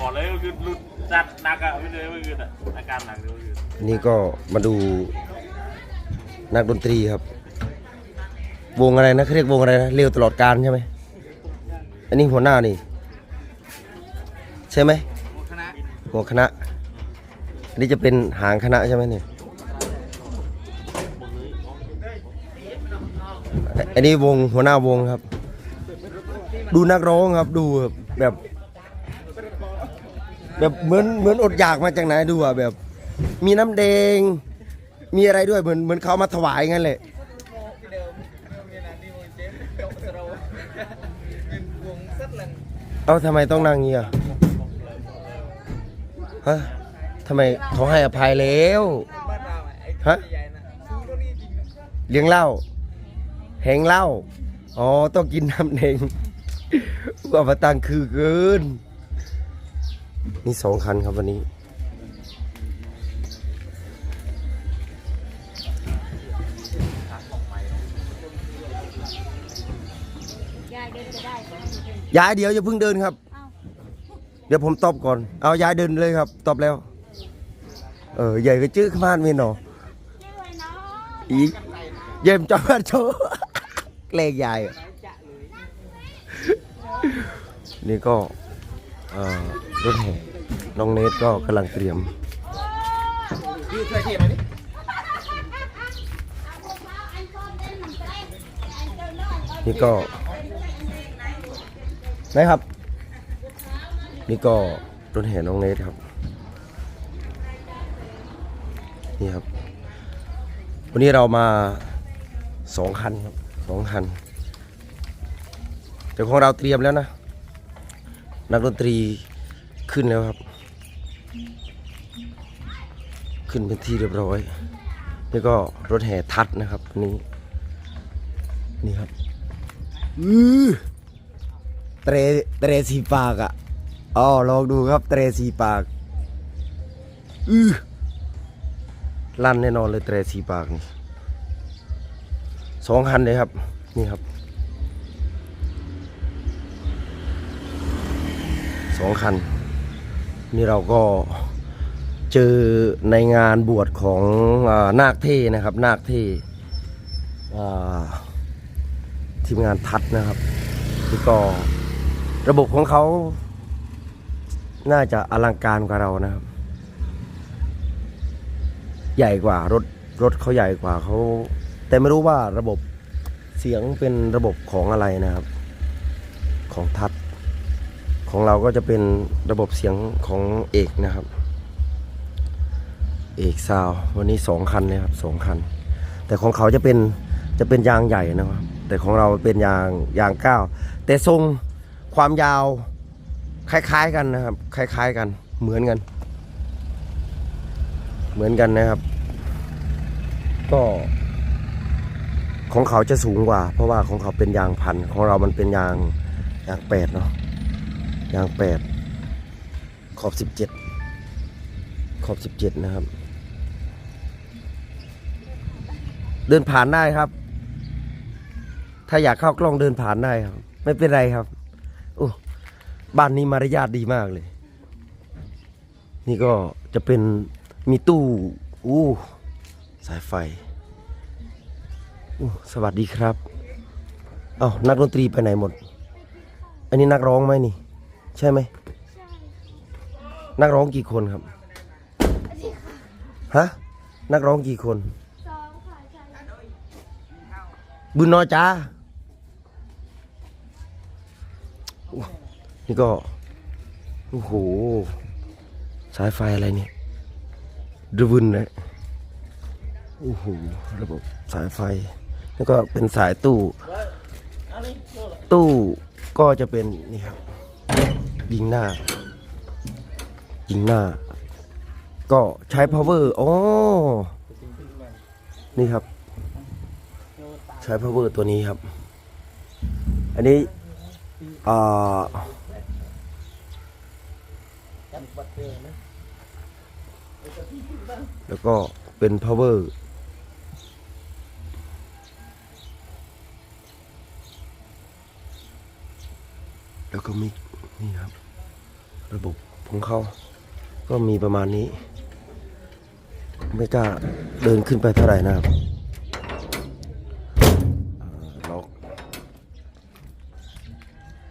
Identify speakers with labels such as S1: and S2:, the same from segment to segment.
S1: บอกเลยว่าคือรุนจัดหนักอะไม่เลยเมื่อคืนอะอาการหนักเลยเมื่อคืน
S2: นี่ก็มาดูนักดนตรีครับ วงอะไรนะเขาเรียกวงอะไรนะเร็วตลอดการใช่ไหมอันนี้หัวหน้านี่ ใช่ไหม
S3: คณะ
S2: หัวคณะอันนี้จะเป็นหางคณะใช่ไหมเนี่ยอันนี้วงหัวหน้าวงครับ ดูนักร้องครับดูแบบ แบบเหมือนเหมือนอดอยากมาจากไหนดูอะแบบ มีน้ำแดง มีอะไรด้วยเหมือนเหมือนเขามาถวายงั้นแหละ
S3: เลัง
S2: เอ้าทำไมต้องนั่งงี้อะฮะทำไมเขาให้อภัยแล้ว
S3: บ้านเราไอ้
S2: ฮะเลี้ยงเหล้าแหงเหล้าอ๋อต้องกินน้ำแดงว่ามาตังคือเกิน นี่สองคันครับวันนี้
S4: ยายเดินจะได้ไหม
S2: ยายเดี๋ยวอย่าเพิ่งเดินครับ
S4: เอ้า
S2: เดี๋ยวผมตอบก่อน เอายายเดินเลยครับ ตอบแล้ว เออใหญ่ก็จื้อขมานเมนหนอ
S4: ชื่ออะไรเนาะ
S2: อีกเยี่ยมจอดโชว์เกลงใหญ่อะนี่ก็เอ่อ รถแห่น้องเนทก็กำลังเตรียม
S3: นี่
S2: ก็นะครับ นี่ก็รถแห่น้องเนทครับ นี่ครับ วันนี้เรามาสองคันครับสองคัน แต่ของเราเตรียมแล้วนะ นักดนตรี ขึ้นแล้วครับ ขึ้นเป็นที่เรียบร้อย นี่ก็รถแห่ทัดนะครับวันนี้นี่ครับอือเตรเตรสีปากอะอ๋อลองดูครับเตรสีปากอือลั่นแน่นอนเลยเตรสีปากนี่สองคันเลยครับ นี่ครับสองคัน นี่เราก็เจอในงานบวชของอานาคเท่นะครับ นาคเทอ่าทีมงานทัดนะครับนี่ก็ระบบของเขา น่าจะอลังการกว่าเรานะครับ ใหญ่กว่ารถรถเขาใหญ่กว่าเขาแต่ไม่รู้ว่าระบบเสียงเป็นระบบของอะไรนะครับ ของทัด ของเราก็จะเป็นระบบเสียงของเอกนะครับ เอกซาววันนี้สองคันเลยครับสองคัน แต่ของเขาจะเป็นจะเป็นยางใหญ่นะครับ แต่ของเราเป็นยางยางก้าวแต่ทรงความยาวคล้าย ๆกันนะครับ คล้าย ๆกันเหมือนกัน เหมือนกันนะครับ ก็ของเขาจะสูงกว่า เพราะว่าของเขาเป็นยางพันของเรามันเป็นยางยางแปดเนาะ ยางแปดขอบสิบเจ็ดขอบสิบเจ็ดนะครับ เดินผ่านได้ครับ ถ้าอยากเข้ากล้องเดินผ่านได้ครับ ไม่เป็นไรครับโอ้บ้านนี้มารยาทดีมากเลย นี่ก็จะเป็นมีตู้อู้สายไฟสวัสดีครับ เอา้านักดนตรีไปไหนหมด อันนี้นักร้องไหมนี่ ใช่ไหมนักร้องกี่คนครับฮะนักร้องกี่คน
S4: สองค่ะใช่
S2: บุญนอจ้าอู้นี่ก็ โอ้โห สายไฟอะไรเนี่ยดวุนเลยโอ้โห ระบบสายไฟ แล้วก็เป็นสายตู้ ตู้ก็จะเป็นนี่ครับ ยิงหน้า ยิงหน้า ก็ใช้ power อ๋อ นี่ครับ ใช้ power ตัวนี้ครับ อันนี้อ่าแล้วก็เป็น power แล้วก็มิก นี่ครับ ระบบของเขาก็มีประมาณนี้ ไม่กล้าเดินขึ้นไปเท่าไหร่นะครับล็อก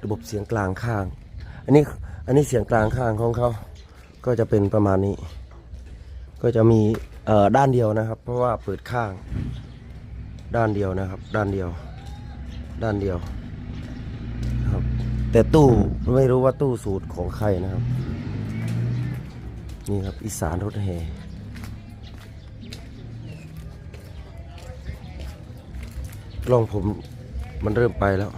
S2: ระบบเสียงกลางข้าง อันนี้อันนี้เสียงกลางข้างของเขาก็จะเป็นประมาณนี้ ก็จะมีด้านเดียวนะครับ เพราะว่าเปิดข้าง ด้านเดียวนะครับ ด้านเดียว ด้านเดียว แต่ตู้ไม่รู้ว่าตู้สูตรของใครนะครับ นี่ครับอีสานรถแห่กล้องผมมันเริ่มไปแล้ว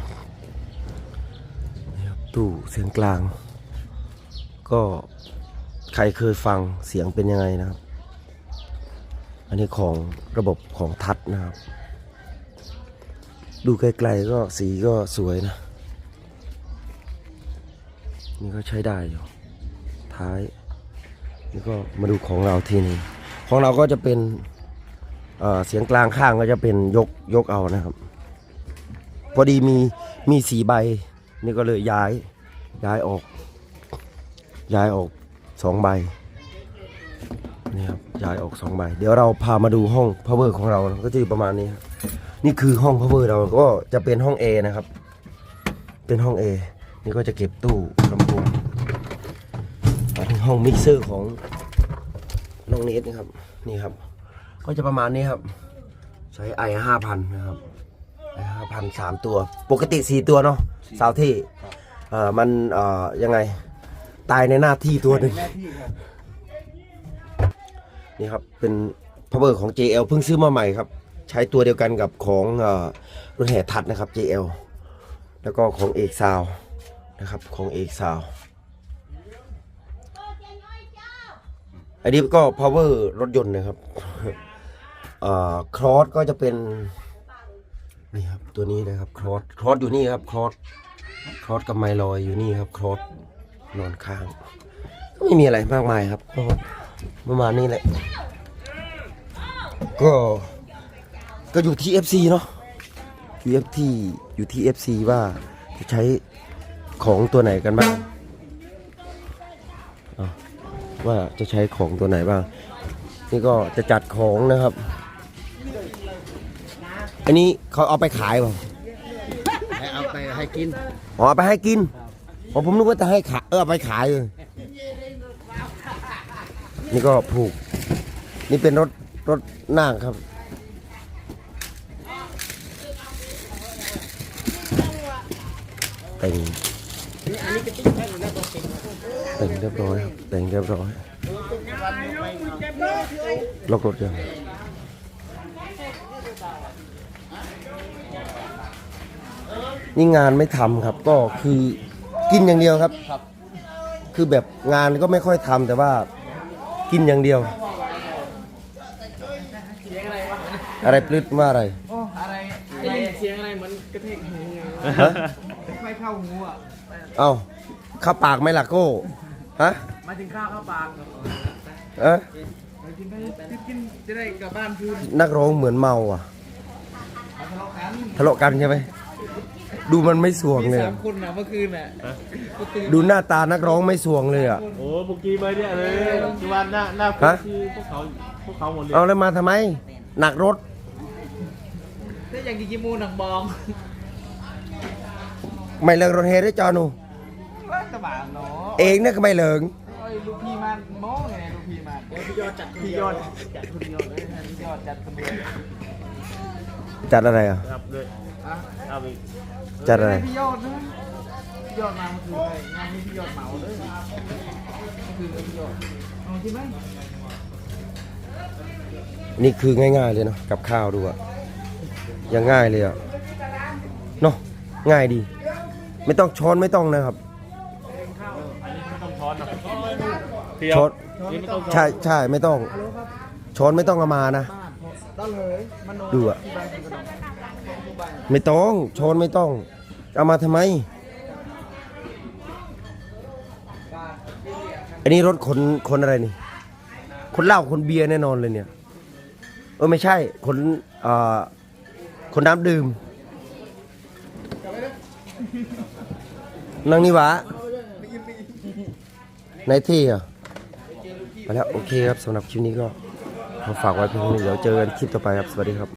S2: นี่ครับตู้เสียงกลาง ก็ใครเคยฟังเสียงเป็นยังไงนะครับ อันนี้ของระบบของทัดนะครับ ดูไกลๆก็สีก็สวยนะ นี่ก็ใช้ได้อยู่ ท้าย นี่ก็มาดูของเราทีนี้ของเราก็จะเป็นเเสียงกลางข้างก็จะเป็นยกยกเอานะครับ พอดีมีมีสีใบ นี่ก็เลยย้ายย้ายออก ย้ายออกสองใบนี่ครับย้ายออกสองใบ เดี๋ยวเราพามาดูห้อง power ของเราก็จะอยู่ประมาณนี้นี่คือห้อง power เราก็จะเป็นห้อง A นะครับ เป็นห้อง A นี่ก็จะเก็บตู้ลำโพงมาถึงห้องมิกเซอร์ของน้องเนสนะครับ นี่ครับ ก็จะประมาณนี้ครับ ใช้ไอห้าพันนะครับไอห้าพันสามตัว ปกติสี่ตัวเนาะสาวที่เอ่อมันเอ่อยังไง ตายในหน้าที่ตัวหนึ่ง
S3: หน้าที่ครับ
S2: นี่ครับ เป็น power ของ JL เพิ่งซื้อมาใหม่ครับ ใช้ตัวเดียวกันกับของเอ่อรถแห่ทัดนะครับ JL แล้วก็ของเอกซาว นะครับของเอกซาว อันนี้ก็ power รถยนต์นะครับครอสก็จะเป็นนี่ครับตัวนี้นะครับครอสครอสอยู่นี่ครับครอสครอสกับไมลอยอยู่นี่ครับครอสนอนข้างก็ไม่มีอะไรมากมายครับก็ประมาณนี้แหละ ก็ก็อยู่ที่ FC เนาะอยู่ FT อยู่ที่ FC ว่าจะใช้ ของตัวไหนกันบ้างว่าจะใช้ของตัวไหนบ้าง นี่ก็จะจัดของนะครับ อันนี้เขาเอาไปขายเปล่า
S3: ให้เอาไปให้กิน
S2: อ๋อเอาไปให้กินอ๋อผมนึกว่าจะให้ขายเออเอาไปขายเลยนี่ก็ผูก นี่เป็นรถรถนั่งครับแต่ง แต่งเรียบร้อยครับแต่งเรียบร้อยล็อกรถยังนี่งานไม่ทำครับ ก็คือกินอย่างเดียวครับ คือแบบงานก็ไม่ค่อยทำแต่ว่ากินอย่างเดียว อะไรปลึดว่าอะไร
S3: โอ้อะไรได้ยินเสียงอะไรเหมือนกระเทกหูไง
S2: ฮะ
S3: ไม่เข้าหูอะ
S2: เอาเข้าปากไหมล่ะโก้ฮะ
S3: มาถึงข้าวเข้าปาก
S2: เอะ
S3: มากินไปกินจะได้กลับบ้านคืน
S2: นักร้องเหมือนเมาอะ
S3: มาทะเลาะกัน
S2: ทะเลาะกันใช่ไหมดูมันไม่สวง
S3: มี
S2: เลย
S3: สา
S2: อะ
S3: มคนนะเมื่อคืนน่ะกูตื่น
S2: ดูหน้าตานักร้องไม่สวงเลยอะ
S1: โอ้ปุกกี้มาเนี่ยเลยที่ว่าหน้าหน้า
S2: ฮะ
S1: ที่พวกเขาพวกเขาหมดเลย
S2: เอาแล้วมาทำไม หนักรถ
S3: ได้อย่างกินกิมูหนังบอง
S2: ไม่เลิกรถเฮได้จอหนู
S3: ว่าตะบานเนาะ
S2: เองเนี่ยก็ไม่เลิก
S3: โอ้ยลูกพี่มันโม้ไงลูกพี่มันเดี๋ยวพี่ยอดจัดพี่ยอดจัดคนเดียวเลยพี่ยอดจัดคนเดียว
S2: จัดอะไรอะ
S1: ครับเลย
S3: อะ
S1: เอาไป
S2: จัดอะไร
S3: พี่ยอดนะพี่ยอดมาเมื่อคืนเลยงานนี้พี่ยอดเหมาเลยเมื่อคืนเลยพี่ยอดเอาใช่ไหม
S2: นี่คือง่ายๆเลยเนาะกับข้าวดูอะยังง่ายเลยอะเนาะง่ายดี ไม่ต้องช้อนไม่ต้องนะครับ
S1: อันนี้ไม่ ต้องช้อนนะเพียว
S2: ช้อน
S1: นี่ไม่ต้องช้อน
S2: ใช่ใช่ไม่ต้อง ช้อนไม่ต้องเอามานะ
S3: บ้านได้เลยมันโน
S2: ดูอะ
S3: ที่บ้านกินขนมทุกบ้าน
S2: ไม่ต้องช้อนไม่ต้อง เอามาทำไม อันนี้รถขนขนอะไรนี่ขนเหล้าขนเบียร์แน่นอนเลยเนี่ย เออไม่ใช่ขนเอ่อขนน้ำดื่มนางนิวะ ในที่อะไปแล้วโอเคครับสำหรับคลิปนี้ก็ขอฝากไว้เพียงเท่านี้เดี๋ยวเจอกันคลิปต่อไปครับ สวัสดีครับ